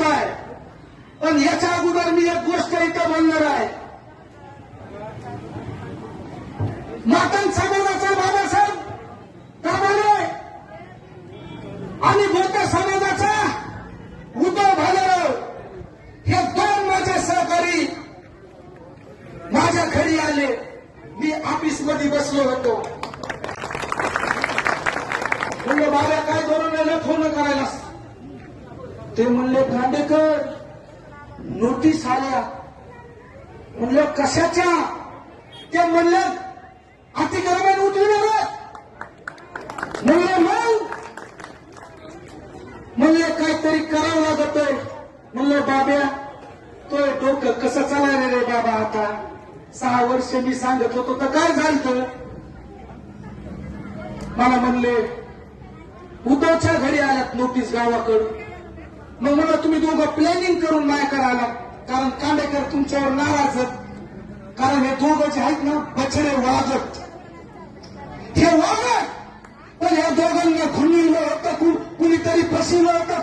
दिसताय पण याच्या अगोदर मी एक गोष्ट इथं बोलणार आहे. मातन समाजाचा बाबासाहेब का कामाने आणि बौद्ध समाजाचा उद्धव भालेराव हे दोन माझे सहकारी माझ्या घरी आले. मी ऑफिसमध्ये बसलो होतो. म्हणजे बाबा काय धोरण फोन करायला ते म्हणले खांडेकर नोटीस आल्या. म्हणलं कशाच्या? ते म्हणलं अतिक्रमण उठविणार म्हणलं मग? म्हणलं काहीतरी करावं लागतंय. म्हणलं बाब्या तो डोकं कसं चालायला रे बाबा आता? सहा वर्ष मी सांगत होतो तर काय झालं मला म्हणले उद्धवच्या घरी आल्यात नोटीस गावाकडून. मग म्हणलं तुम्ही दोघं प्लॅनिंग करून माझ्याकडे आला कारण कांडेकर तुमच्यावर नाराज कारण हे दोघं जे आहेत ना बछडे वागत हे वागत पण या दोघांना खुणीलं होतं कुणीतरी फसवलं होतं